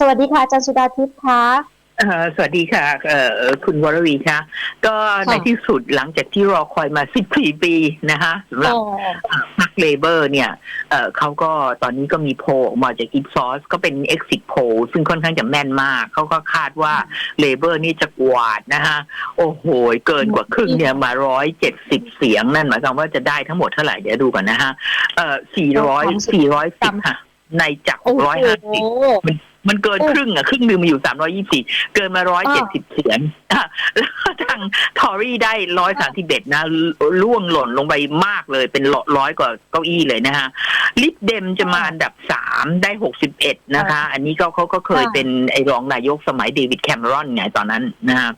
สวัสดีค่ะอาจารย์สุดาทิพย์คะเอ่อสวัสดีค่ะเอ่อคุณวรวีค่ะก็ในที่สุดหลังจากที่รอคอยมา14ปีนะคะสำหรับพรรคเลเบอร์เนี่ยเอ่อเขาก็ตอนนี้ก็มีโพลออกมาจากอีซอสก็เป็น exit poll ซึ่งค่อนข้างจะแม่นมาก เขาก็คาดว่าเลเบอร์นี่จะกวาดนะฮะโอ้โห เกินกว่าครึ่งเนี่ยมาร้อยเจ็ดสิบเสียงนั่นหมายความว่าจะได้ทั้งหมดเท่าไหร่เดี๋ยวดูก่อนนะฮะเอ่อสี่ร้อยสี่ร้อยสิบค่ะในจากโอ้โหร้อยห้าสิบ มันเกินครึ่งอะครึ่งหนึ่งมาอยู่สามร้อยี่สี่เกินมาร้อยเจ็ดสิบเสียงอะแล้วก็ทางทอรี่ได้ร้อยสามสิบเอ็ดนะล่วงหล่นลงไปมากเลยเป็นร้อยกว่าเก้าอี้เลยนะฮะลิปเดมจะมาอันดับสามได้หกสิบเอ็ดนะคะ อันนี้ก็เขาก็เคยค่ะเป็นไอ้รองนายกสมัยเดวิดแคมเมรอนไงตอนนั้นนะฮะ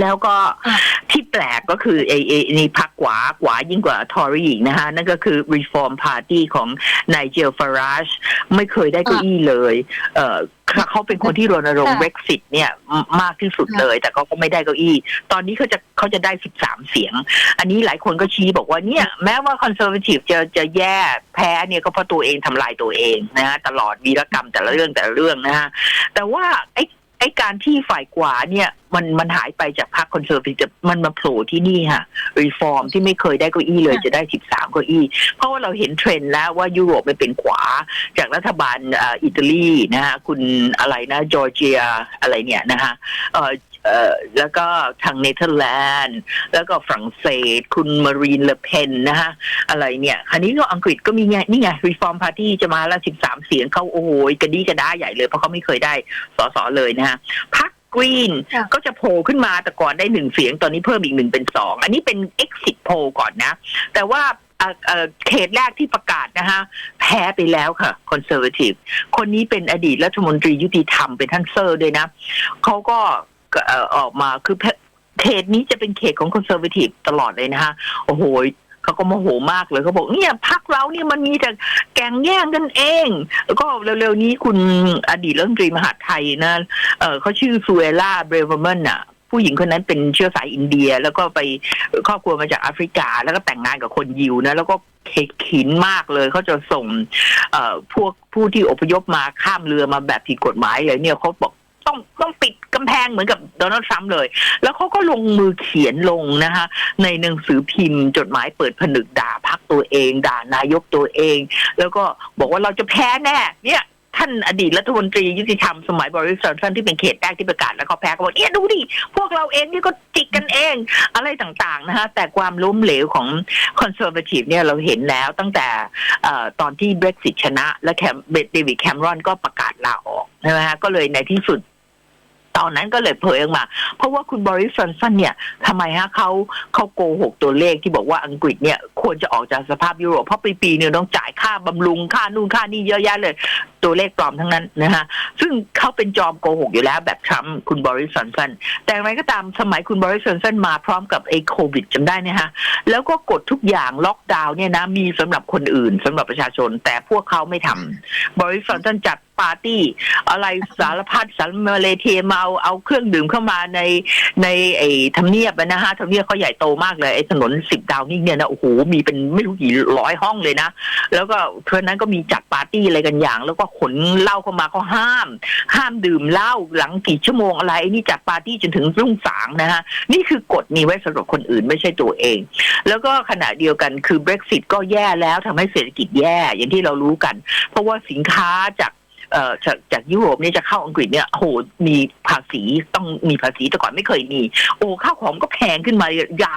แล้วก็อะที่แปลกก็คือไอ้ไอ้นี่พักขวาขวายิ่งกว่าทอรี่อีกนะฮะนั่นก็คือ Reform Party ของนายเจลฟาราชไม่เคยได้เก้าอี้เลย เอ่อเขาเขาเป็นคนที่รณรงค์ค่ะ Brexit เนี่ยมมากที่สุดเลย แต่เขาก็ไม่ได้เก้าอี้ ตอนนี้เขาจะเขาจะได้13เสียง อันนี้หลายคนก็ชี้บอกว่าเนี่ย แม้ว่าคอนเซอร์ a t ทีฟจะจะแย่แพ้เนี่ยก็เพราะตัวเองทำลายตัวเองนะฮะตลอดวีรกรรมแต่ละเรื่องแต่ละเรื่องนะฮะแต่ว่าไอ้ ไอ้การที่ฝ่ายขวาเนี่ยมันมันหายไปจากพรรคคอนเซอร์ a t ทีฟมันมาโผล่ที่นี่ฮะรีฟอร์มที่ไม่เคยได้เก้าอี้เลยค่ะจะได้13เก้าอี้ เพราะว่าเราเห็นเทรนด์แล้วว่ายุโรปมันเป็นขวา จากรัฐบาลเอ่ออิตาลีนะฮะคุณอะไรนะจอร์เจียอะไรเนี่ยนะฮะ เอ่อเอ่อแล้วก็ทางเนเธอร์แลนด์ แล้วก็ฝรั่งเศส คุณมารีนเลเพนนะฮะอะไรเนี่ยคราวนี้ก็อังกฤษก็มีไงนี่ไง Reform Party จะมาแล้ว13เสียงเขาโอ้โหกระดีกระด้าใหญ่เลย เพราะเขาไม่เคยได้สสเลยนะฮะพักกรีนค่ะก็จะโผล่ขึ้นมาแต่ก่อนได้หนึ่งเสียงตอนนี้เพิ่มอีกหนึ่งเป็นสองอันนี้เป็น exit poll ก่อนนะ แต่ว่าเอ่อเอ่อเขตแรกที่ประกาศนะฮะแพ้ไปแล้วค่ะคอนเซอร์ t ทีฟคนนี้เป็นอดีตรัฐมนตรียุติธรรมเป็นท่านเซอร์ด้วยนะเขาก็เออกมาคือเขตนี้จะเป็นเขตของคอนเซอร์ a t ทีฟตลอดเลยนะฮะโอ้โหเขาก็โมโหมากเลยเขาบอกเนี่ยพักเราเนี่ยมันมีแต่แก่งแย่งกันเอง แล้วก็เร็วๆนี้คุณอดีตรัฐมนตรีมหาไทยนะเเขาชื่อซูเอล่าเบรเวอร์แมนอะผู้หญิงคนนั้นเป็นเชื้อสายอินเดีย แล้วก็ไปครอบครัวมาจากแอฟริกา แล้วก็แต่งงานกับคนยิวนะ แล้วก็เขขินมากเลยเขาจะส่งพวกผู้ที่อพยพมาข้ามเรือมาแบบผิดกฎหมายเลยเนี่ยเขาบอก ต้องต้องปิดกำแพงเหมือนกับโดนัลด์ทรัมป์เลย แล้วเขาก็ลงมือเขียนลงนะคะ ในหนังสือพิมพ์ จดหมายเปิดผนึกด่าพักตัวเอง ด่านายกตัวเอง แล้วก็บอกว่าเราจะแพ้แน่ เนี่ยท่านอดีตรัฐมนตรียุติธรรมสมัยบริษัทท่านที่เป็นเขตแรกที่ประกาศแล้วเขาแพ้ก็บอกเนี่ยดูดิ พวกเราเองนี่ก็จิกกันเอง อะไรต่างๆนะฮะแต่ความล้มเหลวของคอนเซอร์ a t ทีฟเนี่ยเราเห็นแล้วตั้งแต่ตอนที่ Brexit ชนะ และแคมเดวิดแคมรอนก็ประกาศลาออกใช่ไหมฮะก็เลยในที่สุด ตอนนั้นก็เลยเผยออกมา เพราะว่าคุณบริสันสันเนี่ยทำไมฮะเขาเขาโกหกตัวเลขที่บอกว่าอังกฤษเนี่ยควรจะออกจากสภาพยุโรปเพราะปีปีๆเนี่ยต้องจ่ายค่าบำรุงค่านู่นค่านี่เยอะแยะเลย ตัวเลขปลอมทั้งนั้นนะฮะซึ่งเขาเป็นจอมโกหกอยู่แล้วแบบทรัมป์คุณบริสันสันแต่อย่างไรก็ตามสมัยคุณบริสันสันมาพร้อมกับไอ้โควิดจำได้ไหมฮะแล้วก็กดทุกอย่างล็อกดาวน์เนี่ยนะมีสำหรับคนอื่นสำหรับประชาชน แต่พวกเขาไม่ทำบริสันสันจัดปาร์ตี้ อะไรสารพัดสารมาเลเทเมาเอาเครื่องดื่มเข้ามาในในไอ้ทำเนียบอะนะฮะทำเนียบเขาใหญ่โตมากเลยไอ้ถนนสิบดาวนี่เนี่ยนะโอ้โหมีเป็นไม่รู้กี่ร้อยห้องเลยนะ แล้วก็เพื่อนนั้นก็มีจัดปาร์ตี้อะไรกันอย่าง แล้วก็ขนเหล้าเข้ามาก็ห้าม ห้ามดื่มเหล้าหลังกี่ชั่วโมงอะไรนี่จัดปาร์ตี้จนถึงรุ่งสางนะฮะนี่คือกฎมีไว้สำหรับคนอื่นไม่ใช่ตัวเอง แล้วก็ขณะเดียวกันคือ Brexit ก็แย่แล้วทำให้เศรษฐกิจแย่อย่างที่เรารู้กัน เพราะว่าสินค้าจาก เอ่อจากจากยุโรปเนี่ยจะเข้าอังกฤษเนี่ยโหมีภาษีต้องมีภาษีแต่ก่อนไม่เคยมี โอ้ข้าวของก็แพงขึ้นมายา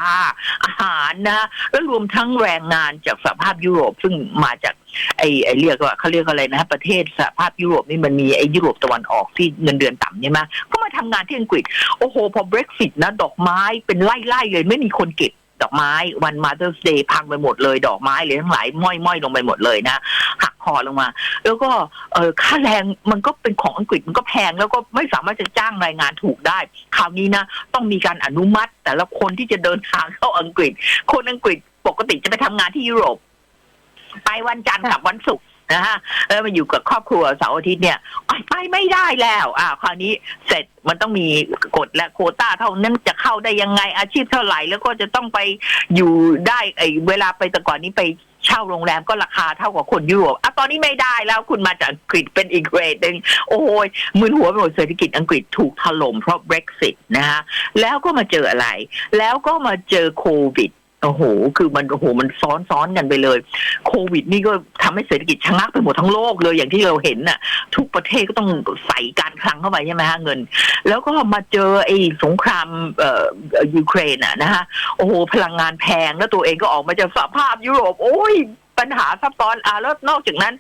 อาหารนะแล้วรวมทั้งแรงงานจากสภาพยุโรปซึ่งมาจากไอ้ไอ้เรียกว่าเขาเรียกอะไรนะ ประเทศสหภาพยุโรปนี่มันมีไอ้ยุโรปตะวันออกที่เงินเดือนต่ำใช่ไหมก็มาทำงานที่อังกฤษ โอ้โห พอ Brexit นะ ดอกไม้เป็นไล่ๆเลยไม่มีคนเก็บ ดอกไม้วัน Mother's Day พังไปหมดเลย ดอกไม้เลยทั้งหลายม้อยม้อยลงไปหมดเลยนะหักคอลงมา แล้วก็เออค่าแรงมันก็เป็นของอังกฤษมันก็แพงแล้วก็ไม่สามารถจะจ้างแรงงานถูกได้ คราวนี้นะ ต้องมีการอนุมัติ แต่ละคนที่จะเดินทางเข้าอังกฤษ คนอังกฤษปกติจะไปทำงานที่ยุโรปไปวันจันทร์กับวันศุกร์ นะฮะแล้วมาอยู่กับครอบครัวเสาร์อาทิตย์เนี่ยไปไม่ได้แล้ว อ่า คราวนี้เสร็จมันต้องมีกฎและโคต้าเท่านั้นจะเข้าได้ยังไงอาชีพเท่าไหร่แล้วก็จะต้องไปอยู่ได้ไอ้เวลาไปแต่ก่อนนี้ไปเช่าโรงแรมก็ราคาเท่ากับคนยุโรปอะตอนนี้ไม่ได้แล้วคุณมาจากอังกฤษเป็นอีกเรดหนึ่งโอ้ยมึนหัวไปหมดเศรษฐกิจอังกฤษถูกถล่มเพราะ Brexit นะฮะแล้วก็มาเจออะไร แล้วก็มาเจอโควิด โอ้โห คือมันโอ้โห มันซ้อนซ้อนกันไปเลย โควิดนี่ก็ทำให้เศรษฐกิจชะงักไปหมดทั้งโลกเลยอย่างที่เราเห็นน่ะ ทุกประเทศก็ต้องใส่การคลังเข้าไปใช่ไหมฮะเงิน แล้วก็มาเจอไอ้สงครามเอ่อเอ่อยูเครนอะนะฮะ โอ้โห พลังงานแพงแล้วตัวเองก็ออกมาจากสภาพยุโรป โอ้ย ปัญหาซับซ้อนอะแล้วนอกจากนั้น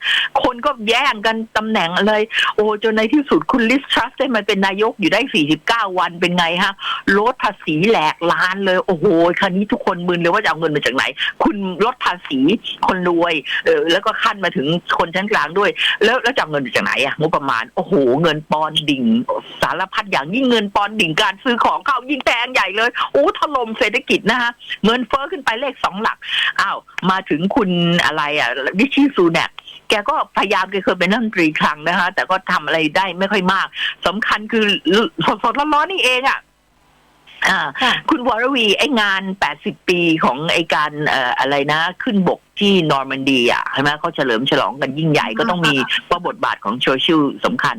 คนก็แย่งกันตำแหน่งอะไรโอ้จนในที่สุดคุณลิสทรัสได้มาเป็นนายกอยู่ได้ 49 วันเป็นไงฮะลดภาษีแหลกล้านเลย โอ้โหคราวนี้ทุกคนมึนเลยว่าจะเอาเงินมาจากไหน คุณลดภาษีคนรวยเออแล้วก็ขั้นมาถึงคนชั้นกลางด้วย แล้วแล้วจะเอาเงินมาจากไหนอะงบประมาณโอ้โหเงินปอนดิ่ง สารพัดอย่างยิ่งเงินปอนด์ดิ่งการซื้อของเข้ายิ่งแพงใหญ่เลยโอ้ถล่มเศรษฐกิจนะฮะเงินเฟ้อขึ้นไปเลขสองหลักอ้าวมาถึงคุณอะไรอะดิชิซูแนกแกก็พยายามแกเคยเป็นรัฐมนตรีคลังนะคะ แต่ก็ทำอะไรได้ไม่ค่อยมากสำคัญคือสดๆร้อนๆนี่เองอะ ค่ะคุณวรวีไอ้งาน 80 ปีของไอ้การเอ่ออะไรนะขึ้นบกที่นอร์มันดีอะใช่ไหมเขาเฉลิมฉลองกันยิ่งใหญ่ก็ต้องมีว่าบทบาทของโชชิลสำคัญ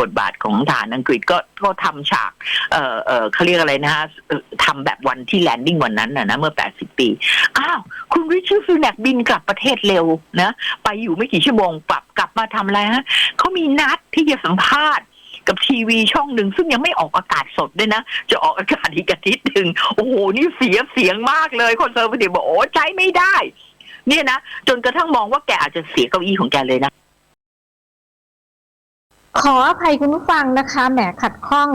บทบาทของฐานอังกฤษก็ก็ทำฉาก เอ่อเอ่อเขาเรียกอะไรนะฮะเอ่อทำแบบวันที่แลนดิ้งวันนั้นน่ะนะเมื่อ 80 ปี อ้าว คุณริชาร์ดซูแนกบินกลับประเทศเร็วนะ ไปอยู่ไม่กี่ชั่วโมงกลับกลับมาทำอะไรฮะเขามีนัดที่จะสัมภาษณ์ กับทีวีช่องหนึ่งซึ่งยังไม่ออกอากาศสดด้วยนะ จะออกอากาศอีกอาทิตย์หนึ่งโอ้โห นี่เสียเสียงมากเลยคนเซอร์ฟทีบอกโอ้ใช้ไม่ได้ เนี่ยนะ จนกระทั่งมองว่าแกอาจจะเสียเก้าอี้ของแกเลยนะ ขออภัยคุณผู้ฟังนะคะแหมขัดข้อง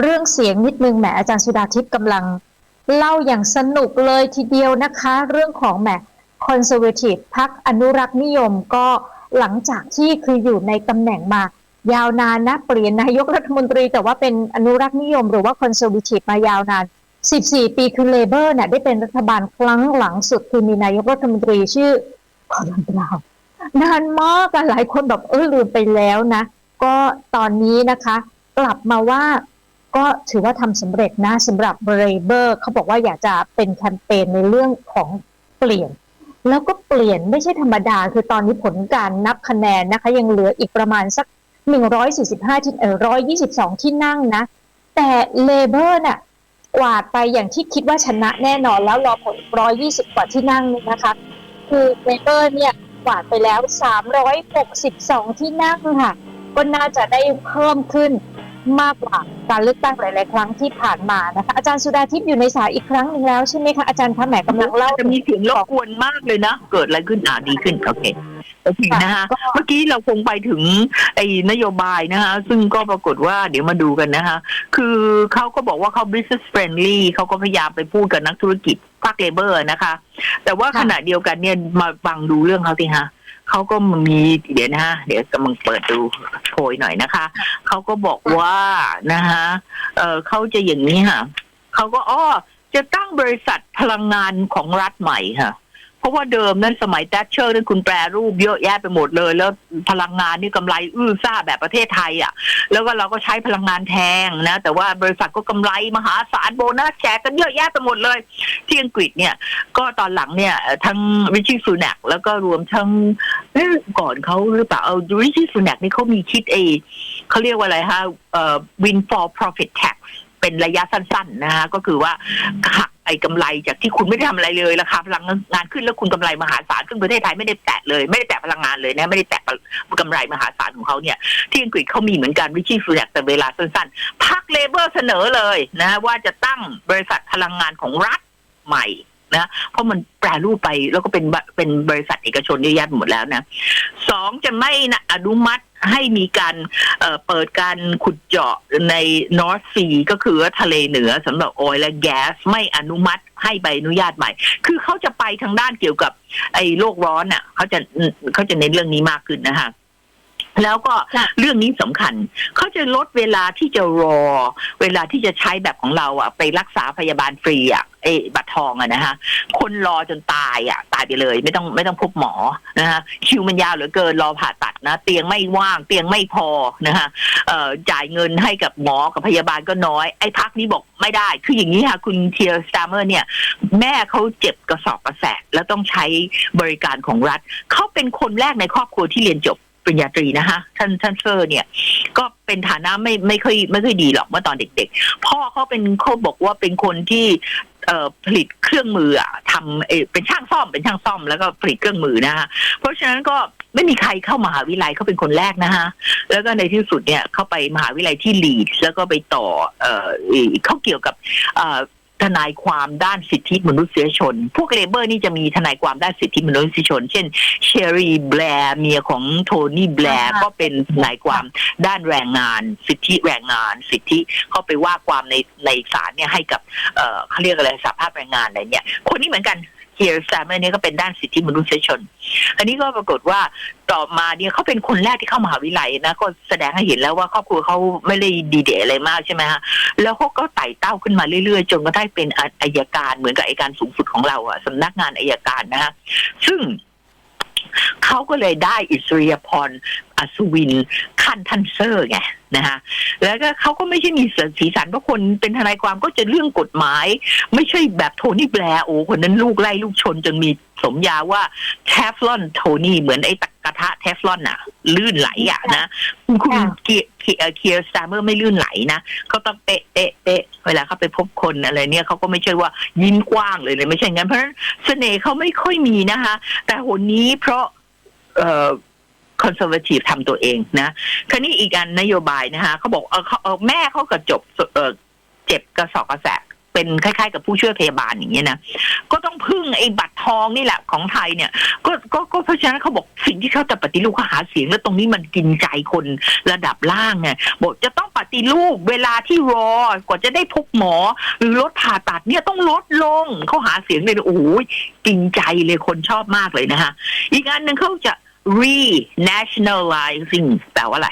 เรื่องเสียงนิดนึงแหมอาจารย์สุดาทิพย์กำลังเล่าอย่างสนุกเลยทีเดียวนะคะ เรื่องของแหมคอนเซอร์เวทีฟพักอนุรักษ์นิยมก็หลังจากที่คืออยู่ในตำแหน่งมา ยาวนานนะเปลี่ยนนายกรัฐมนตรีแต่ว่าเป็นอนุรักษ์นิยมหรือว่าคอนเซอร์วทีฟมายาวนาน 14 ปีคือเลเบอร์เนี่ยได้เป็นรัฐบาลครั้งหลังสุดคือมีนายกรัฐมนตรีชื่อคอรันบราวน์นานมากอะหลายคนแบบเออลืมไปแล้วนะ ก็ตอนนี้นะคะ กลับมาว่าก็ถือว่าทำสำเร็จนะสำหรับเบรเบอร์เขาบอกว่าอยากจะเป็นแคมเปญในเรื่องของเปลี่ยน แล้วก็เปลี่ยนไม่ใช่ธรรมดา คือตอนนี้ผลการนับคะแนนนะคะ ยังเหลืออีกประมาณสัก 145 ที่เออ122 ที่นั่งนะ แต่เลเบอร์น่ะกวาดไปอย่างที่คิดว่าชนะแน่นอนแล้วรอผล 120 กว่าที่นั่งนี่นะคะ คือเลเบอร์เนี่ยกวาดไปแล้ว 362 ที่นั่งค่ะ ก็น่าจะได้เพิ่มขึ้นมากกว่าการเลือกตั้งหลาย ๆ ครั้งที่ผ่านมานะคะ อาจารย์สุดาทิพย์อยู่ในสายอีกครั้งหนึ่งแล้วใช่ไหมคะอาจารย์คะแหมกำลังเล่าจะมีเสียงรบกวนมากเลยนะ เกิดอะไรขึ้นอ่าดีขึ้น โอเค โอเคนะฮะก็เมื่อกี้เราคงไปถึงไอ้นโยบายนะคะ ซึ่งก็ปรากฏว่าเดี๋ยวมาดูกันนะคะ คือเขาก็บอกว่าเขา business friendly เขาก็พยายามไปพูดกับนักธุรกิจภาคเลเบอร์นะคะ แต่ว่าค่ะขณะเดียวกันเนี่ยมาฟังดูเรื่องเขาสิฮะเขาก็มีเดี๋ยวนะฮะเดี๋ยวกำลังเปิดดูโพยหน่อยนะคะเขาก็บอกว่านะคะเออเขาจะอย่างนี้ค่ะเขาก็อ้อจะตั้งบริษัทพลังงานของรัฐใหม่ค่ะ เพราะว่าเดิมนั้นสมัยแทชเชอร์นั้นคุณแปรรูปเยอะแยะไปหมดเลย แล้วพลังงานนี่กำไรอื้อซ่าแบบประเทศไทยอะ แล้วก็เราก็ใช้พลังงานแพงนะ แต่ว่าบริษัทก็กำไรมหาศาลโบนัสแจกกันเยอะแยะไปหมดเลย ที่อังกฤษเนี่ย ก็ตอนหลังเนี่ยทั้งริชิซูนักแล้วก็รวมทั้งก่อนเขาหรือเปล่าเอาริชิซูนักนี่เขามีคิดเอเขาเรียกว่าอะไรฮะเอ่อ windfall profit tax เป็นระยะสั้นๆ นะฮะ ก็คือว่าหัก ไอ้กำไรจากที่คุณไม่ได้ทำอะไรเลยราคาพลังงานขึ้นแล้วคุณกำไรมหาศาลซึ่งประเทศไทยไม่ได้แตะเลย ไม่ได้แตะพลังงานเลยนะไม่ได้แตะกำไรมหาศาลของเขาเนี่ย ที่อังกฤษเขามีเหมือนกันวิชิฟูแกแต่เวลาสั้นๆพักเลเบอร์เสนอเลยนะว่าจะตั้งบริษัทพลังงานของรัฐใหม่ นะเพราะมันแปรรูปไปแล้วก็เป็นเป็นบริษัทเอกชนเยอะแยะหมดแล้วนะสองจะไม่นะอนุมัติให้มีการเเปิดการขุดเจาะใน North Sea ก็คือทะเลเหนือสำหรับออยและแก๊สไม่อนุมัติให้ใบอนุญาตใหม่ คือเขาจะไปทางด้านเกี่ยวกับไอ้โลกร้อนอะเขาจะเขาจะเน้นเรื่องนี้มากขึ้นนะคะ แล้วก็ค่ะเรื่องนี้สำคัญ เขาจะลดเวลาที่จะรอ เวลาที่จะใช้แบบของเราอะไปรักษาพยาบาลฟรีอะเอยบัตรทองอะนะฮะ คนรอจนตายอะตายไปเลย ไม่ต้องไม่ต้องพบหมอนะฮะคิวมันยาวเหลือเกินรอผ่าตัดนะ เตียงไม่ว่าง เตียงไม่พอนะฮะเอ่อจ่ายเงินให้กับหมอกับพยาบาลก็น้อย ไอ้พักนี้บอกไม่ได้ คืออย่างนี้ค่ะ คุณเทียร์สตาร์เมอร์เนี่ย แม่เขาเจ็บกระสอบกระแสะแล้วต้องใช้บริการของรัฐเขาเป็นคนแรกในครอบครัวที่เรียนจบ ปริญญาตรีนะคะท่านท่านเซอร์เนี่ย ก็เป็นฐานะไม่ไม่ค่อยไม่ค่อยดีหรอกเมื่อตอนเด็ก ๆ พ่อเขาเป็นเขาบอกว่าเป็นคนที่เอ่อผลิตเครื่องมืออะทำเอเป็นช่างซ่อมเป็นช่างซ่อมแล้วก็ผลิตเครื่องมือนะคะเพราะฉะนั้นก็ไม่มีใครเข้ามหาวิทยาลัยเขาเป็นคนแรกนะคะแล้วก็ในที่สุดเนี่ยเข้าไปมหาวิทยาลัยที่ลีดแล้วก็ไปต่อเอ่อเขาเกี่ยวกับเอ่อ ทนายความด้านสิทธิมนุษยชน พวกเลเบอร์นี่จะมีทนายความด้านสิทธิมนุษยชน เช่นเชอรีแบร์เมียของโทนี่แบร์อ่าก็เป็นทนายความด้านแรงงาน สิทธิแรงงาน สิทธิเข้าไปว่าความในในศาลเนี่ยให้กับเอ่อเขาเรียกอะไรสหภาพแรงงานอะไรเนี่ย คนนี้เหมือนกัน เฮียร์แซมเมอร์เนี่ยก็เป็นด้านสิทธิมนุษยชน อันนี้ก็ปรากฏว่าต่อมาเนี่ยเขาเป็นคนแรกที่เข้ามหาวิทยาลัยนะก็แสดงให้เห็นแล้วว่าครอบครัวเขาไม่ได้ดีเดอะไรมากใช่ไหมฮะแล้วเขาก็ไต่เต้าขึ้นมาเรื่อยๆ จนกระทั่งเป็นอาอายการเหมือนกับอายการสูงสุดของเราอะสำนักงานอายการนะฮะซึ่งเขาก็เลยได้อิสริยพรอัศวินขั้นทันเซอร์ไงนะฮะแล้วก็เขาก็ไม่ใช่มีสีสันเพราะคนเป็นทนายความก็จะเรื่องกฎหมาย ไม่ใช่แบบโทนี่แบร์โอ้คนนั้นลูกไล่ลูกชนจนมีสมญาว่าเทฟลอนโทนี่เหมือนไอ้ตะกระทะเทฟลอนอะลื่นไหลอะนะคุณคุณเกียร์เกียร์เคียร์สตาร์เมอร์ไม่ลื่นไหลนะเขาต้องเป๊ะเป๊ะเป๊ะเวลาเขาไปพบคนอะไรเนี่ยเขาก็ไม่ใช่ว่ายิ้มกว้างเลยเลยไม่ใช่งั้นเพราะฉะนั้นเสน่ห์เขาไม่ค่อยมีนะคะ แต่หนนี้เพราะเอ่อ คอนเซอร์วทีฟทำตัวเองนะคราวนี้อีกอันนโยบายนะคะเขาบอกเออเขาเออแม่เขาก็จบเออเจ็บกระสอบกระแสะเป็นคล้ายๆ กับผู้ช่วยพยาบาลอย่างเงี้ยนะก็ต้องพึ่งไอ้บัตรทองนี่แหละของไทยเนี่ย ก็ก็ก็เพราะฉะนั้นเขาบอกสิ่งที่เขาจะปฏิรูปเขาหาเสียงแล้วตรงนี้มันกินใจคนระดับล่างไงบอกจะต้องปฏิรูปเวลาที่รอกว่าจะได้พบหมอ หรือรถผ่าตัดเนี่ยต้องลดลงเขาหาเสียงเลยโอ้โหกินใจเลยคนชอบมากเลยนะคะอีกอันหนึ่งเขาจะ re-nationalizing แปลว่าอะไร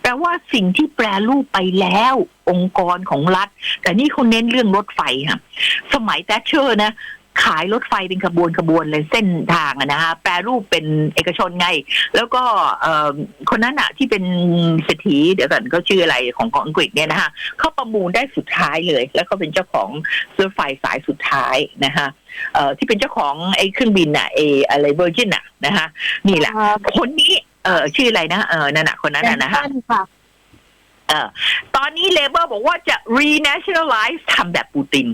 แปลว่าสิ่งที่แปรรูปไปแล้วองค์กรของรัฐ แต่นี่เขาเน้นเรื่องรถไฟค่ะ สมัยแทชเชอร์นะ ขายรถไฟเป็นขบวนขบวนเลยเส้นทางอะนะฮะแปรรูปเป็นเอกชนไง แล้วก็เอ่อคนนั้นอะที่เป็นเศรษฐีเดี๋ยวก่อนก็ชื่ออะไรของของอังกฤษเนี่ยนะฮะเขาประมูลได้สุดท้ายเลย แล้วเขาเป็นเจ้าของรถไฟสายสุดท้ายนะฮะเอ่อที่เป็นเจ้าของไอ้เครื่องบินอะเออะไรเวอร์จินอะนะฮะนี่แหละคนนี้เออชื่ออะไรนะเออนั่นน่ะคนนั้นน่ะนะฮะค่ะเออตอนนี้เลเบอร์บอกว่าจะ renationalize ทำแบบปูติน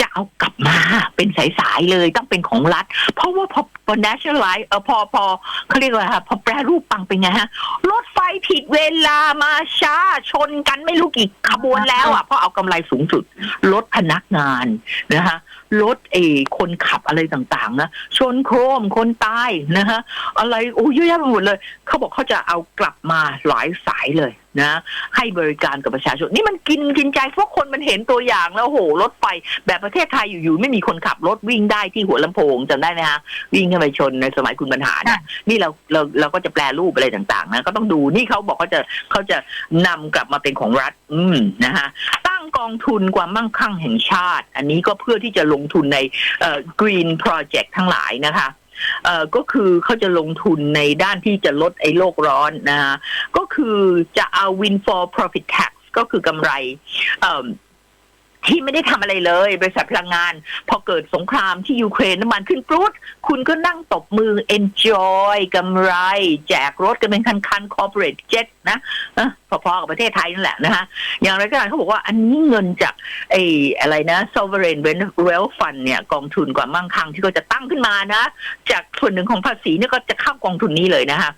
จะเอากลับมาเป็นสายๆเลยต้องเป็นของรัฐ เพราะว่าพอพอ nationalize เออพอพอเขาเรียกว่าพอแปรรูปปังเป็นไงฮะ รถไฟผิดเวลามาช้าชนกันไม่รู้กี่ขบวนแล้วอะเพราะเอากำไรสูงสุด ลดพนักงานนะคะลดเออคนขับอะไรต่างๆนะชนโครมคนตายนะคะอะไรโอ้เยอะแยะไปหมดเลย เขาบอกเขาจะเอากลับมาหลายสายเลย นะ ให้บริการกับประชาชน นี่มันกินกินใจเพราะคนมันเห็นตัวอย่างแล้วโหรถไฟแบบประเทศไทยอยู่ๆไม่มีคนขับรถวิ่งได้ที่หัวลำโพงจำได้ไหมฮะวิ่งขึ้นไปชนในสมัยคุณบรรหารนะนี่เราเราเราก็จะแปลรูปอะไรต่างๆนะก็ต้องดูนี่เขาบอกเขาจะเขาจะนำกลับมาเป็นของรัฐ อืมนะฮะตั้งกองทุนความมั่งคั่งแห่งชาติ อันนี้ก็เพื่อที่จะลงทุนในเอ่อ green project ทั้งหลายนะคะเอ่อ ก็คือเขาจะลงทุนในด้านที่จะลดไอ้โลกร้อนนะฮะก็คือจะเอา win for profit tax ก็คือกำไรเอิ่ม ที่ไม่ได้ทำอะไรเลย บริษัทพลังงาน พอเกิดสงครามที่ยูเครนน้ำมันขึ้นปรุดคุณก็นั่งตบมือ enjoy กำไร แจกรถกันเป็นคันๆ corporate jet นะพอๆกับประเทศไทยนั่นแหละนะฮะอย่างไรก็ตามเขาบอกว่าอันนี้เงินจากไอ้อะไรนะ sovereign wealth fund เนี่ยกองทุนความมั่งคั่งที่ก็จะตั้งขึ้นมานะ จากส่วนหนึ่งของภาษีเนี่ยก็จะเข้ากองทุนนี้เลยนะคะ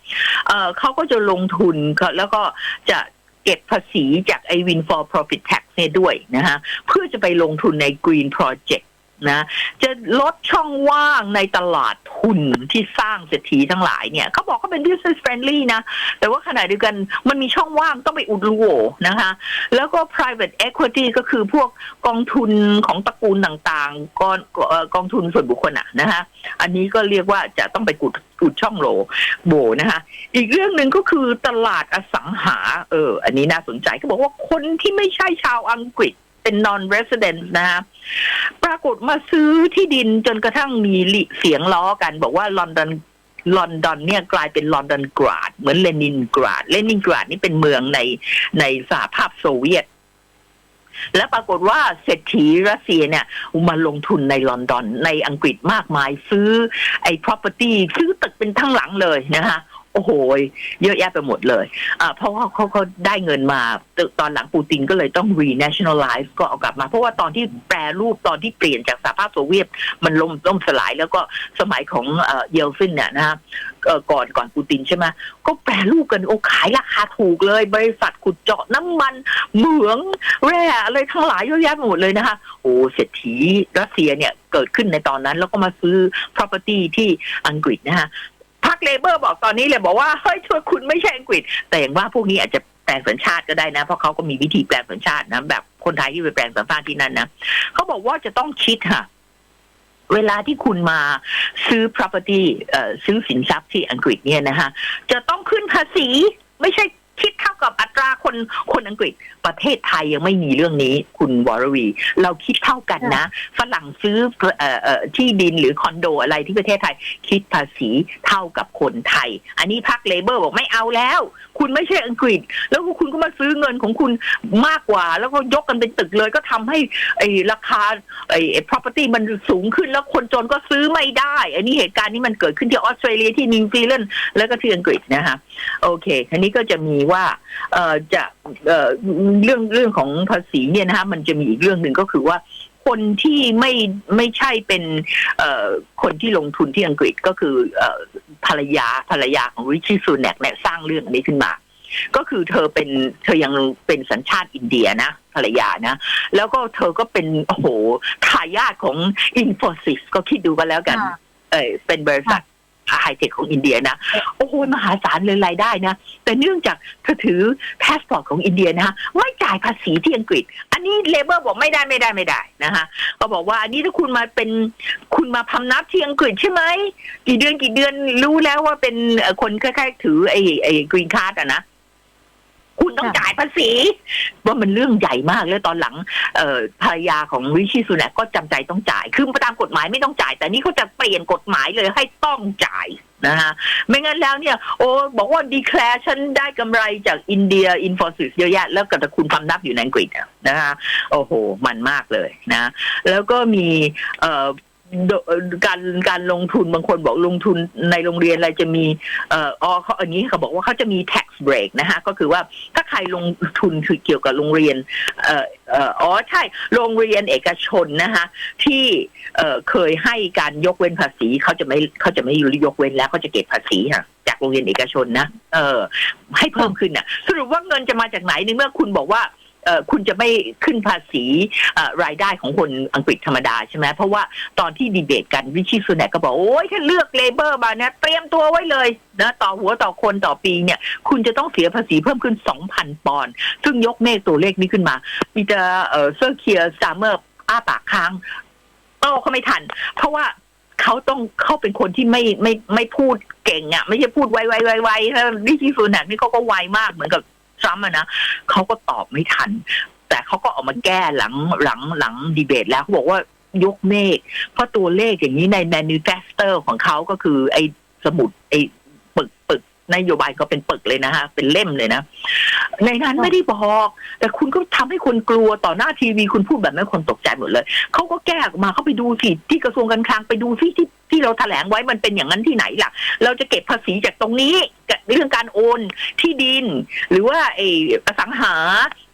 เเขาก็จะลงทุนแล้วก็จะ เก็บภาษีจากไอ้ windfall profit tax เนี่ยด้วยนะคะเพื่อจะไปลงทุนใน green project นะจะลดช่องว่างในตลาดทุนที่สร้างเศรษฐีทั้งหลายเนี่ยเขาบอกเขาเป็น business friendly นะ แต่ว่าขณะเดียวกันมันมีช่องว่างต้องไปอุดรูโหวนะคะ แล้วก็ private equity ก็คือพวกกองทุนของตระกูลต่างๆกองกองทุนส่วนบุคคลอะนะคะอันนี้ก็เรียกว่าจะต้องไปกุด กุดช่องโหลโหวนะคะ อีกเรื่องหนึ่งก็คือตลาดอสังหา เออ อันนี้น่าสนใจเขาบอกว่าคนที่ไม่ใช่ชาวอังกฤษเป็น non resident นะคะปรากฏมาซื้อที่ดินจนกระทั่งมีเสียงล้อกัน บอกว่าลอนดอนลอนดอนเนี่ยกลายเป็นลอนดอนกราด เหมือนเลนินกราด เลนินกราดนี่เป็นเมืองในในสหภาพโซเวียต และปรากฏว่าเศรษฐีรัสเซียเนี่ยมาลงทุนในลอนดอนในอังกฤษมากมายซื้อไอ้ property ซื้อตึกเป็นทั้งหลังเลยนะคะ โอ้โหเยอะแยะไปหมดเลยอ่าเพราะว่าเขาเขาได้เงินมาตอนหลังปูตินก็เลยต้อง renationalize ก็เอากลับมา เพราะว่าตอนที่แปรรูปตอนที่เปลี่ยนจากสหภาพโซเวียตมันล่มล่มสลายแล้วก็สมัยของเอ่อเยลซินเนี่ยนะฮะก่อนก่อนปูตินใช่ไหมก็แปรรูปกันโอ้ขายราคาถูกเลย บริษัทขุดเจาะน้ำมัน เหมืองแร่อะไรทั้งหลายเยอะแยะไปหมดเลยนะคะโอ้เศรษฐีรัสเซียเนี่ยเกิดขึ้นในตอนนั้นแล้วก็มาซื้อ property ที่อังกฤษนะฮะ เลเบอร์บอกตอนนี้เลยบอกว่าเฮ้ยช่วยคุณไม่ใช่อังกฤษ แต่อย่างว่าพวกนี้อาจจะแปลงสัญชาติก็ได้นะ เพราะเขาก็มีวิธีแปลงสัญชาตินะแบบคนไทยที่ไปแปลงสัญชาติที่นั่นนะเขาบอกว่าจะต้องคิดค่ะเวลาที่คุณมาซื้อ property เอ่อซื้อสินทรัพย์ที่อังกฤษเนี่ยนะฮะจะต้องขึ้นภาษีไม่ใช่คิดเท่ากับอัตราคนคนอังกฤษ ประเทศไทยยังไม่มีเรื่องนี้คุณวรวี เราคิดเท่ากันนะ ฝรั่งซื้อเอ่อเอ่อที่ดินหรือคอนโดอะไรที่ประเทศไทย คิดภาษีเท่ากับคนไทย อันนี้พรรคเลเบอร์บอกไม่เอาแล้ว คุณไม่ใช่อังกฤษ แล้วคุณก็มาซื้อเงินของคุณมากกว่า แล้วก็ยกกันเป็นตึกเลยก็ทำให้ไอ้ราคาไอ้ไอ้ property มันสูงขึ้นแล้วคนจนก็ซื้อไม่ได้ อันนี้เหตุการณ์นี้มันเกิดขึ้นที่ออสเตรเลียที่นิวซีแลนด์แล้วก็ที่อังกฤษนะคะโอเคอันนี้ก็จะมีว่าเอ่อจะเอ่อเรื่องเรื่องของภาษีเนี่ยนะคะมันจะมีอีกเรื่องหนึ่งก็คือว่าคนที่ไม่ไม่ใช่เป็นเอ่อคนที่ลงทุนที่อังกฤษก็คือเอ่อภรรยาภรรยาของริช i ี s ซูเนกเนี่ยสร้างเรื่องอันนี้ขึ้นมา ก็คือเธอเป็นเธอยังเป็นสัญชาติอินเดียนะภรรยานะ แล้วก็เธอก็เป็นโอ้โหทายาทของอินโฟซิสก็คิดดูกันแล้วกันค่ะเออเป็นบริษัท ไฮเทคของอินเดียนะ โอ้โหมหาศาลเลยรายได้นะ แต่เนื่องจากเธอถือพาสปอร์ตของอินเดียนะฮะไม่จ่ายภาษีที่อังกฤษ อันนี้เลเบอร์บอกไม่ได้ไม่ได้ไม่ได้นะคะก็บอกว่าอันนี้ถ้าคุณมาเป็นคุณมาพำนับที่อังกฤษใช่ไหมกี่เดือนกี่เดือนรู้แล้วว่าเป็นคนคล้ายๆ ถือไอ้ไอ้กรีนคาร์ดอะนะ คุณต้องจ่ายภาษี ว่ามันเรื่องใหญ่มากแล้วตอนหลังเอภรรยาของริชิสุนักก็จำใจต้องจ่าย คือตามกฎหมายไม่ต้องจ่าย แต่นี่เขาจะเปลี่ยนกฎหมายเลยให้ต้องจ่ายนะฮะไม่งั้นแล้วเนี่ย โอ้บอกว่าดีแคลร์ฉันได้กำไรจากอินเดียอินฟอสิสเยอะแยะ แล้วก็แต่คุณพำนับอยู่ในอังกฤษนะฮะโอ้โห มันมากเลยนะ แล้วก็มีเอ่อ การการลงทุนบางคนบอกลงทุนในโรงเรียนอะไรจะมีเอ่ออ๋อเขาอันนี้เขาบอกว่าเขาจะมี tax break นะฮะก็คือว่าถ้าใครลงทุนเกี่ยวกับโรงเรียนเอ่ออ๋อใช่โรงเรียนเอกชนนะคะที่เอ่อเคยให้การยกเว้นภาษีเขาจะไม่เขาจะไม่ยกเว้นแล้วเขาจะเก็บภาษีค่ะจากโรงเรียนเอกชนนะเออให้เพิ่มขึ้นน่ะสรุปว่าเงินจะมาจากไหนในเมื่อคุณบอกว่า คุณจะไม่ขึ้นภาษีรายได้ของคนอังกฤษธรรมดาใช่ไหมเพราะว่าตอนที่ดีเบตกันวิชิสุเนกก็บอกโอ้ยถ้าเลือกเลเบอร์มาเนี่ยเตรียมตัวไว้เลยนะต่อหัวต่อคนต่อปีเนี่ย คุณจะต้องเสียภาษีเพิ่มขึ้น 2,000 ปอนด์ซึ่งยกเมฆตัวเลขนี้ขึ้นมา มีแต่เอ่อเซอร์เคียร์ซามเมอร์อ้าปากค้างโตเขาไม่ทัน เพราะว่าเขาต้องเขาเป็นคนที่ไม่ไม่ไม่พูดเก่งอะ ไม่ใช่พูดไวไวไวไวแล้วดิชิซูนักนี่เขาก็ไวมากเหมือนกับ ทรัมป์นะเขาก็ตอบไม่ทัน แต่เขาก็ออกมาแก้หลังหลังหลังดีเบตแล้วเขาบอกว่ายกเมฆเพราะตัวเลขอย่างนี้ใน manifesto ของเขาก็คือไอ้สมุดไอ้ปึกปึก นโยบายก็เป็นปึกเลยนะฮะเป็นเล่มเลยนะ ในนั้นไม่ได้บอก แต่คุณก็ทำให้คนกลัวต่อหน้าทีวีคุณพูดแบบนั้นคนตกใจหมดเลยเขาก็แก้ออกมาเขาไปดูสิที่กระทรวงการคลังไปดูสิที่ที่เราแถลงไว้มันเป็นอย่างนั้นที่ไหนล่ะ เราจะเก็บภาษีจากตรงนี้กับเรื่องการโอนที่ดิน หรือว่าไอ้อสังหา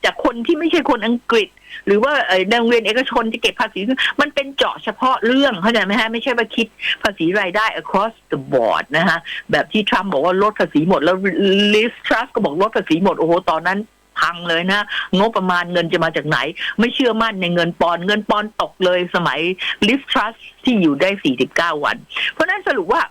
จากคนที่ไม่ใช่คนอังกฤษ หรือว่าเอ่อโรงเรียนเอกชนจะเก็บภาษีมันเป็นเจาะเฉพาะเรื่องเข้าใจไหมฮะไม่ใช่ว่าคิดภาษีรายได้ across the board นะฮะแบบที่ทรัมป์บอกว่าลดภาษีหมด แล้วลิสทรัสก็บอกลดภาษีหมด โอ้โห ตอนนั้นพังเลยนะ งบประมาณเงินจะมาจากไหน ไม่เชื่อมั่นในเงินปอนเงินปอนตกเลยสมัยลิฟทรัสที่อยู่ได้ 49 วัน เพราะฉะนั้นสรุปว่า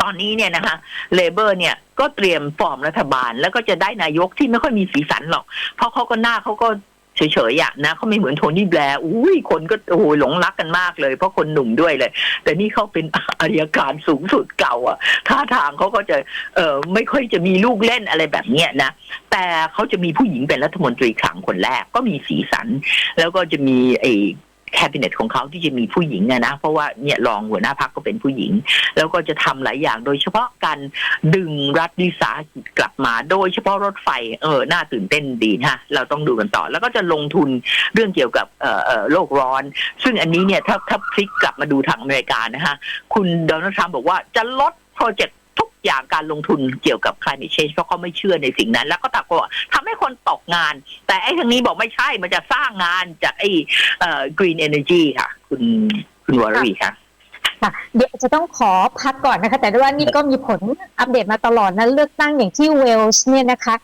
ตอนนี้เนี่ยนะคะเลเบอร์เนี่ยก็เตรียมฟอร์มรัฐบาลแล้วก็จะได้นายกที่ไม่ค่อยมีสีสันหรอก เพราะเขาก็หน้าเขาก็ เฉยๆอะนะเขาไม่เหมือนโทนี่แบร์อุ้ยคนก็โอ้ยหลงรักกันมากเลย เพราะคนหนุ่มด้วยเลย แต่นี่เขาเป็นอายการสูงสุดเก่าอะท่าทางเขาก็จะเออไม่ค่อยจะมีลูกเล่นอะไรแบบเนี้ยนะแต่เขาจะมีผู้หญิงเป็นรัฐมนตรีขังคนแรกก็มีสีสัน แล้วก็จะมีไอ้ แคบิเนตของเขาที่จะมีผู้หญิงนะเพราะว่าเนี่ยรองหัวหน้าพักก็เป็นผู้หญิง แล้วก็จะทำหลายอย่างโดยเฉพาะการดึงรัฐวิสาหกิจกลับมา โดยเฉพาะรถไฟเออน่าตื่นเต้นดีนะเราต้องดูกันต่อ แล้วก็จะลงทุนเรื่องเกี่ยวกับเอ่อเอ่อโลกร้อน ซึ่งอันนี้เนี่ยถ้าถ้าพลิกกลับมาดูทางอเมริกานะฮะคุณโดนัลด์ทรัมป์บอกว่าจะลดโปรเจกต์ทุก อย่างการลงทุนเกี่ยวกับ climate change เพราะเขาไม่เชื่อในสิ่งนั้น แล้วก็ตะโกนทำให้คนตกงาน แต่ไอ้ทางนี้บอกไม่ใช่มันจะสร้างงานจากไอ้เอ่อ green energy ค่ะ คุณคุณวรวีค่ะค่ะเดี๋ยวจะต้องขอพักก่อนนะคะ แต่ว่านี่ก็มีผลอัปเดตมาตลอดนะเลือกตั้งอย่างที่เวลส์เนี่ยนะคะ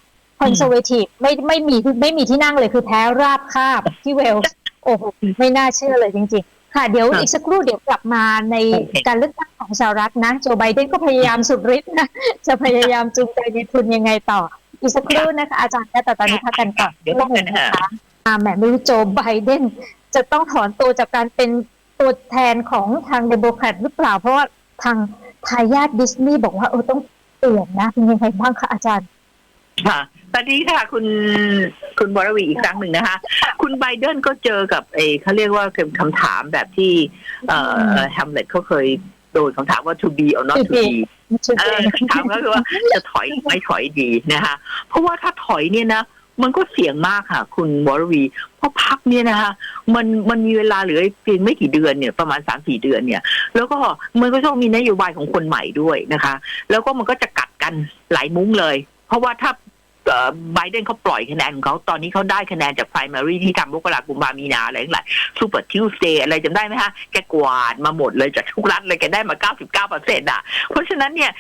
คอนเซอร์เวทีฟไม่ไม่มีไม่มีที่นั่งเลยคือแพ้ราบคาบที่เวลส์โอ้โหไม่น่าเชื่อเลยจริง ๆ ค่ะเดี๋ยวครับอีกสักครู่เดี๋ยวกลับมาในโอเคการเลือกตั้งของสหรัฐนะ โจไบเดนก็พยายามสุดฤทธิ์นะ จะพยายามจูงใจในทุนยังไงต่อ อีกสักครู่นะคะ อาจารย์แต่ตอนนี้พักกันก่อนเดี๋ยวพักกันนะคะอ่าแหมไม่รู้โจไบเดนจะต้องถอนตัวจากการเป็นตัวแทนของทางเดโมแครตหรือเปล่า เพราะว่าทางทายาทดิสนีย์บอกว่าเออต้องเปลี่ยนนะเป็นยังไงบ้างคะอาจารย์ ค่ะสวัสดีค่ะ คุณคุณวรวีอีกครั้งหนึ่งนะคะ คุณไบเดนก็เจอกับเออเขาเรียกว่าเป็นคำถามแบบที่ เอ่อแฮมเล็ตเขาเคยโดนคำถามว่า to be or not to be เออคำถามก็คือว่าจะถอยหรือไม่ถอยดีนะคะ เพราะว่าถ้าถอยเนี่ยนะมันก็เสี่ยงมากค่ะ คุณวรวี เพราะพักเนี่ยนะคะมันมันมีเวลาเหลือเพียงไม่กี่เดือนเนี่ยประมาณสามสี่เดือนเนี่ย แล้วก็มันก็ต้องมีนโยบายของคนใหม่ด้วยนะคะ แล้วก็มันก็จะกัดกันหลายมุ้งเลย เพราะว่าถ้า ไบเดนเขาปล่อยคะแนนของเขาตอนนี้เขาได้คะแนนจาก primary ที่ทำมกราคมพามีนาอะไรทั้งหลาย super tuesday อะไรจำได้ไหมฮะแกกวาดมาหมดเลยจากทุกรัฐเลยแกได้มา 99เปอร์เซ็นต์อะ เพราะฉะนั้นเนี่ย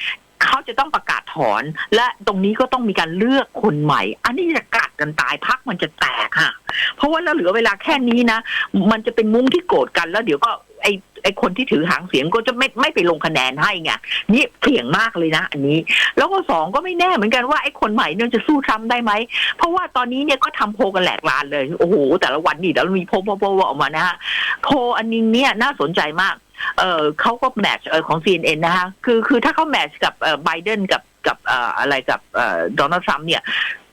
เขาจะต้องประกาศถอน และตรงนี้ก็ต้องมีการเลือกคนใหม่ อันนี้จะกัดกันตายพักมันจะแตกค่ะ เพราะว่าแล้วเหลือเวลาแค่นี้นะ มันจะเป็นมุ้งที่โกรธกันแล้วเดี๋ยวก็ ไอคนที่ถือหางเสียงก็จะไม่ไม่ไปลงคะแนนให้ไงนี่เสี่ยงมากเลยนะ อันนี้ แล้วก็สองก็ไม่แน่เหมือนกันว่าไอ้คนใหม่เนี่ยจะสู้ทรัมป์ได้ไหม เพราะว่าตอนนี้เนี่ยก็ทำโพลกันแหลกลานเลย โอ้โห แต่ละวันนี่เดี๋ยวมีโพลโพลโพออกมานะฮะโพลอันนึงเนี่ยน่าสนใจมากเออเขาก็แมทช์เออของ CNN นะคะคือคือถ้าเขาแมทช์กับไบเดนกับกับอะไรกับโดนัลด์ทรัมป์เนี่ย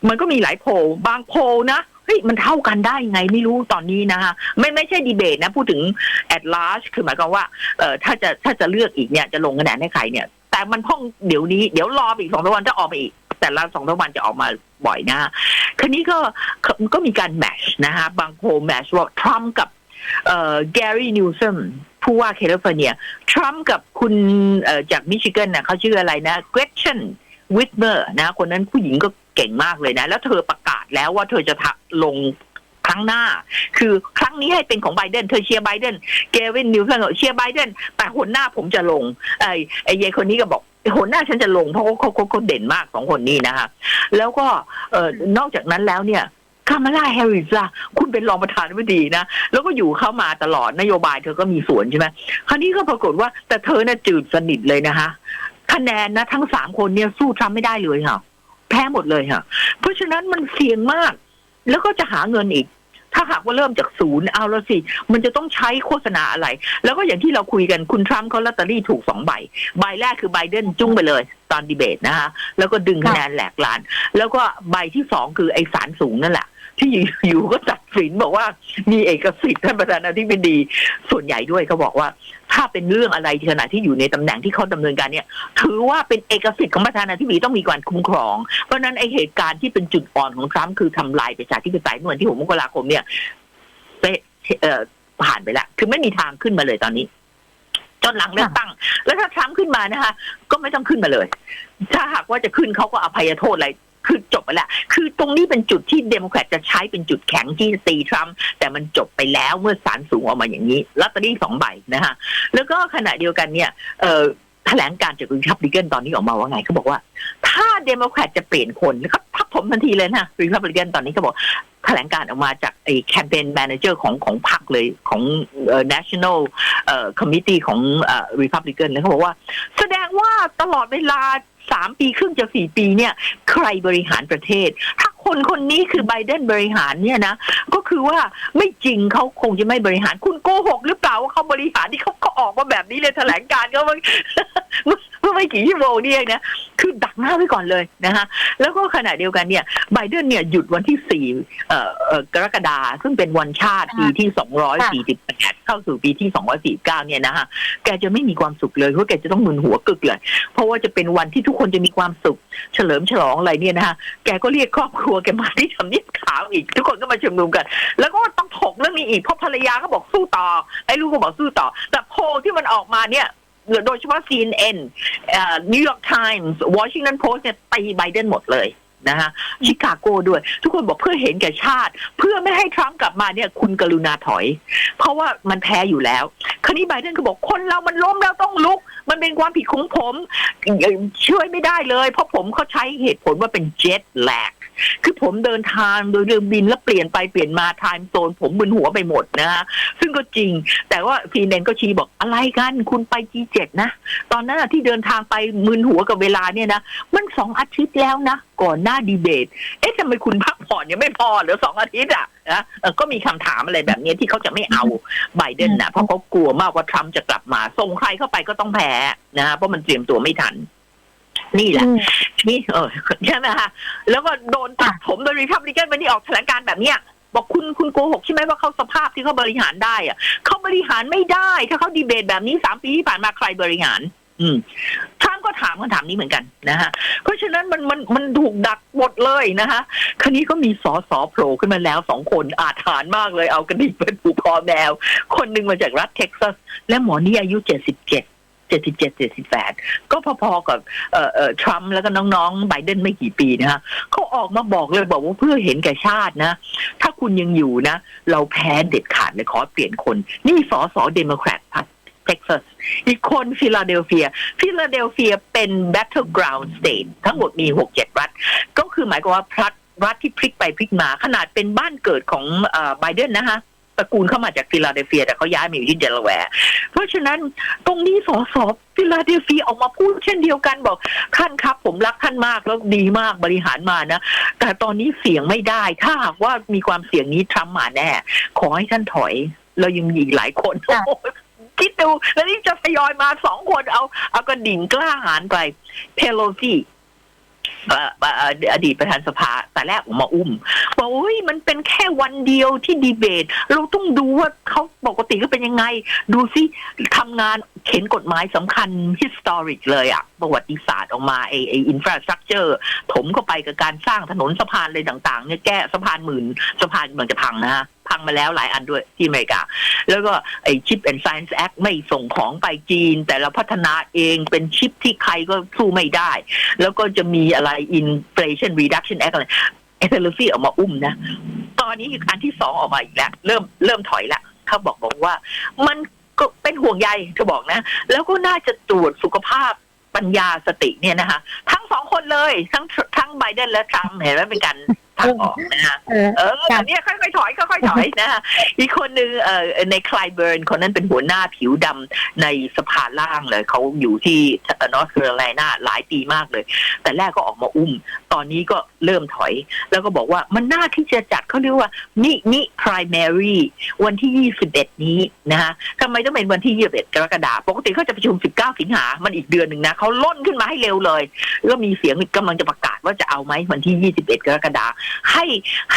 มันก็มีหลายโพลบางโพลนะ เฮ้ยมันเท่ากันได้ยังไงไม่รู้ตอนนี้นะคะไม่ไม่ใช่ดีเบตนะ พูดถึง at large คือหมายความว่าเอ่อถ้าจะถ้าจะเลือกอีกเนี่ยจะลงคะแนนให้ใครเนี่ย แต่มันพ่องเดี๋ยวนี้เดี๋ยวรออีกสองสามวันจะออกมาอีก แต่ละสองสามวันจะออกมาบ่อยนะคันนี้ก็ก็มีการแมชนะคะบางโพแมชว่าทรัมป์กับเอ่อแกรี่นิวซัมผู้ว่าแคลิฟอร์เนียทรัมป์กับคุณเอ่อจากมิชิแกนนะเขาชื่ออะไรนะเกรเชนวิทเมอร์นะ คนนั้นผู้หญิงก็เก่งมากเลยนะ แล้วเธอประกาศ แล้วว่าเธอจะลงครั้งหน้า คือครั้งนี้ให้เป็นของไบเดน เธอเชียร์ไบเดน เกวินนิวสันเชียร์ไบเดน แต่หัวหน้าผมจะลง ไอ้ไอ้เยคนนี้ก็บอกหัวหน้าฉันจะลง เพราะเขาเขาเขาเขาเด่นมากสองคนนี้นะคะ แล้วก็เอ่อนอกจากนั้นแล้วเนี่ยคามาลาแฮร์ริสล่ะคุณเป็นรองประธานาธิบดีนะ แล้วก็อยู่เข้ามาตลอดนโยบายเธอก็มีส่วนใช่ไหมคราวนี้ก็ปรากฏว่าแต่เธอน่ะจืดสนิทเลยนะคะ คะแนนนะทั้งสามคนเนี่ยสู้ทรัมป์ไม่ได้เลยค่ะ แพ้หมดเลยค่ะ เพราะฉะนั้นมันเสี่ยงมาก แล้วก็จะหาเงินอีก ถ้าหากว่าเริ่มจากศูนย์เอาละสิ มันจะต้องใช้โฆษณาอะไร แล้วก็อย่างที่เราคุยกันคุณทรัมป์เขาลอตเตอรี่ถูกสองใบ ใบแรกคือไบเดนจุ้งไปเลย ตอนดีเบตนะคะแล้วก็ดึงคะแนนแหลกลาน แล้วก็ใบที่สองคือไอสารสูงนั่นแหละ ที่อยู่ก็ตัดสินบอกว่ามีเอกสิทธิ์ท่านประธานาธิบดีส่วนใหญ่ด้วยเขาบอกว่า ถ้าเป็นเรื่องอะไรขณะที่อยู่ในตำแหน่งที่เขาดำเนินการเนี่ย ถือว่าเป็นเอกสิทธิ์ของประธานาธิบดีต้องมีการคุ้มครอง เพราะนั้นไอเหตุการณ์ที่เป็นจุดอ่อนของทรัมป์คือทำลายประชาธิปไตยเมื่อวันที่หกมกราคมเนี่ยเป๊ะเอ่อผ่านไปแล้วคือไม่มีทางขึ้นมาเลยตอนนี้จนหลังเลือกตั้ง แล้วถ้าทรัมป์ขึ้นมานะคะ ก็ไม่ต้องขึ้นมาเลย ถ้าหากว่าจะขึ้นเขาก็อภัยโทษอะไร คือจบไปแล้วคือตรงนี้เป็นจุดที่เดโมแครตจะใช้เป็นจุดแข็งที่ตีทรัมป์แต่มันจบไปแล้วเมื่อศาลสูงออกมาอย่างนี้ลอตเตอรี่สองใบนะคะแล้วก็ขณะเดียวกันเนี่ยเออแถลงการจากรีพับลิกันตอนนี้ออกมาว่าไงเขาบอกว่า ถ้าเดโมแครตจะเปลี่ยนคนแล้วก็ทับผมทันทีเลยนะรีพับลิกันตอนนี้เขาบอกแถลงการออกมาจากไอ้แคมเปญแมเนเจอร์ของของพรรคเลยของเอ่อ national เอ่อ committee ของเอ่อ republican เลยเขาบอกว่า แสดงว่าตลอดเวลา สามปีครึ่งจะสี่ปีเนี่ย ใครบริหารประเทศ ถ้าคนคนนี้คือไบเดนบริหารเนี่ยนะ ก็คือว่าไม่จริงเขาคงจะไม่บริหารคุณโกหกหรือเปล่าว่าเขาบริหารที่เขาก็ออกมาแบบนี้เลยแถลงการก็เมื่ อเมื่อไม่กี่ชั่วโมงนี่เองนะคือดักหน้าไว้ก่อนเลยนะคะแล้วก็ขณะเดียวกันเนี่ยไบเดนเนี่ยหยุดวันที่สี่เอ่อเอ่อกรกฎาซึ่งเป็นวันชาติปีที่สองร้อยสี่สิบแปดเข้าสู่ปีที่สองร้อยสี่เก้าเนี่ยนะคะแกจะไม่มีความสุขเลยเพราะแกจะต้องมึนหัวกึกเลย เพราะว่าจะเป็นวันที่ทุกคนจะมีความสุข เฉลิมฉลองอะไรเนี่ยนะคะแกก็เรียกครอบครัวแกมาที่ทำเนียบขาวอีก ทุกคนก็มาชุมนุมกัน แล้วก็ต้องถกเรื่องนี้อีกเพราะภรรยาก็บอกสู้ต่อไอ้ลูกก็บอกสู้ต่อ แต่โพลที่มันออกมาเนี่ย โดยเฉพาะ CNN นิวยอร์กไทมส์วอชิงตันโพสต์เนี่ยตีไบเดนหมดเลยนะคะชิคาโกด้วย ทุกคนบอกเพื่อเห็นแก่ชาติ เพื่อไม่ให้ทรัมป์กลับมาเนี่ยคุณกรุณาถอย เพราะว่ามันแพ้อยู่แล้ว คราวนี้ไบเดนก็บอกคนเรามันล้มแล้วต้องลุก มันเป็นความผิดของผมช่วยไม่ได้เลย เพราะผมเขาใช้เหตุผลว่าเป็นเจ็ตแลก คือผมเดินทางโดยเรือบินแล้วเปลี่ยนไปเปลี่ยนมาไทม์โซนผมมึนหัวไปหมดนะฮะซึ่งก็จริง แต่ว่าฟีเนนก็ชี้บอกอะไรกันคุณไป G7 นะ ตอนนั้นอะที่เดินทางไปมึนหัวกับเวลาเนี่ยนะมันสองอาทิตย์แล้วนะ ก่อนหน้าดีเบต เอ๊ะทำไมคุณพักผ่อนยังไม่พอหรือสองอาทิตย์อะนะก็มีคำถามอะไรแบบนี้ที่เขาจะไม่เอาไบเดนนะเพราะเขากลัวมากว่าทรัมป์จะกลับมาส่งใครเข้าไปก็ต้องแพ้นะฮะเพราะมันเตรียมตัวไม่ทัน นี่แหละอืมนี่เออใช่ไหมคะแล้วก็โดนตัดผมโดยรีพับลิกันวันนี้ออกแถลงการแบบเนี้ยบอกคุณคุณโกหกใช่ไหมว่าเขาสภาพที่เขาบริหารได้อะเขาบริหารไม่ได้ ถ้าเขาดีเบตแบบนี้สามปีที่ผ่านมาใครบริหาร อืมทรัมป์ก็ถามคำถามนี้เหมือนกันนะฮะเพราะฉะนั้นมันมันมันถูกดักหมดเลยนะฮะคราวนี้ก็มีสอสอโผล่ขึ้นมาแล้วสองคนอาถรรพ์มากเลยเอากระดิ่งไปผูกคอแมว คนหนึ่งมาจากรัฐเท็กซัส และหมอนี่อายุเจ็ดสิบเจ็ด เจ็ดสิบเจ็ดเจ็ดสิบแปดก็พอๆกับเอ่อทรัมป์แล้วก็น้องๆไบเดนไม่กี่ปีนะฮะเขาออกมาบอกเลยบอกว่าเพื่อเห็นแก่ชาตินะ ถ้าคุณยังอยู่นะ เราแพ้เด็ดขาดเลยขอเปลี่ยนคน นี่สอสอเดโมแครตพรรคเท็กซัสอีกคนฟิลาเดลเฟีย ฟิลาเดลเฟียเป็น battleground state ทั้งหมดมีหกเจ็ดรัฐ ก็คือหมายความว่ารัฐรัฐที่พลิกไปพลิกมาขนาดเป็นบ้านเกิดของไบเดนนะคะ ตระกูลเข้ามาจากฟิลาเดลเฟีย แต่เขาย้ายมาอยู่ที่เดลาแวร์เพราะฉะนั้นตรงนี้สอสอฟิลาเดลเฟียออกมาพูดเช่นเดียวกันบอกท่านครับ ผมรักท่านมากแล้วดีมากบริหารมานะ แต่ตอนนี้เสียงไม่ได้ถ้าหากว่ามีความเสี่ยงนี้ทรัมป์มาแน่ ขอให้ท่านถอย เรายังมีอีกหลายคนค่ะโอ้โหคิดดูแล้วนี่จะทยอยมาสองคนเอา เอากระดิ่งกล้าหาญไปเพโลซีเอ่อเอ่ออดีตประธานสภาแต่แรกออกมาอุ้มบอกโอ้ยมันเป็นแค่วันเดียวที่ดีเบต เราต้องดูว่าเขาปกติก็เป็นยังไง ดูซิทำงานเข็นกฎหมายสำคัญ historic เลยอะประวัติศาสตร์ออกมาไอไออินฟราสตรักเจอร์ถมเข้าไปกับการสร้างถนนสะพานอะไรต่างๆเนี่ยแก้สะพานหมื่นสะพานกำลังจะพังนะฮะพังมาแล้วหลายอันด้วยที่อเมริกา แล้วก็ไอชิป and Science Act ไม่ส่งของไปจีน แต่เราพัฒนาเองเป็นชิปที่ใครก็สู้ไม่ได้ แล้วก็จะมีอะไร Inflation Reduction Act อะไร เอเทอร์ฟี่ออกมาอุ้มนะ ตอนนี้อันที่สองออกมาอีกแล้ว เริ่มเริ่มถอยละเขาบอกบอกว่า มันก็เป็นห่วงใยเขาบอกนะ แล้วก็น่าจะตรวจสุขภาพปัญญาสติเนี่ยนะคะ ทั้งสองคนเลย ทั้งทั้งไบเดนและทรัมป์เห็นไหมเป็นการ ทางออกนะฮะเออเออค่ะอันเนี้ยค่อยๆถอยค่อยๆถอยนะฮะอีกคนหนึ่งเอ่อในคลายเบิร์นคนนั้นเป็นหัวหน้าผิวดำในสภาล่างเลยเขาอยู่ที่นอร์ทแคโรไลนาหลายปีมากเลย แต่แรกก็ออกมาอุ้ม ตอนนี้ก็เริ่มถอย แล้วก็บอกว่ามันน่าที่จะจัดเขาเรียกว่ามิมิ primary วันที่ 21 นี้นะฮะทำไมต้องเป็นวันที่ 21 กรกฎาคมปกติเขาจะประชุม 19 สิงหามันอีกเดือนหนึ่งนะเขาล่นขึ้นมาให้เร็วเลย แล้วมีเสียงกำลังจะประกาศว่าจะเอาไหมวันที่ 21 กรกฎาคมให้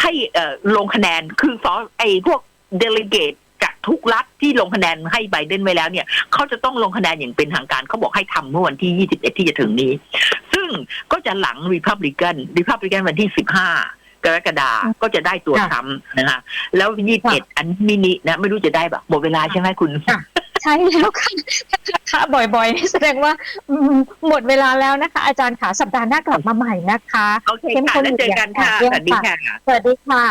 ให้เอ่อลงคะแนนคือสอไอ้พวกเดลิเกตจากทุกรัฐที่ลงคะแนนให้ไบเดนไว้แล้วเนี่ยเขาจะต้องลงคะแนนอย่างเป็นทางการเขาบอกให้ทำเมื่อวันที่ 21 ที่จะถึงนี้ ซึ่งก็จะหลังรีพับลิกันรีพับลิกันวันที่ 15 กรกฎาคมก็จะได้ตัวค่ะทำนะคะแล้ว 21 อันมินินะ ไม่รู้จะได้แบบหมดเวลาใช่ไหมคุณค่ะ ใช่แล้วค่ะค่ะบ่อยๆแสดงว่าอืมหมดเวลาแล้วนะคะ อาจารย์ค่ะสัปดาห์หน้ากลับมาใหม่นะคะโอเคเข้มค่ะข้นแล้วเจอกันค่ะอย่างสต่อวัสดีเนื่องค่ะค่ะสวัสดีค่ะ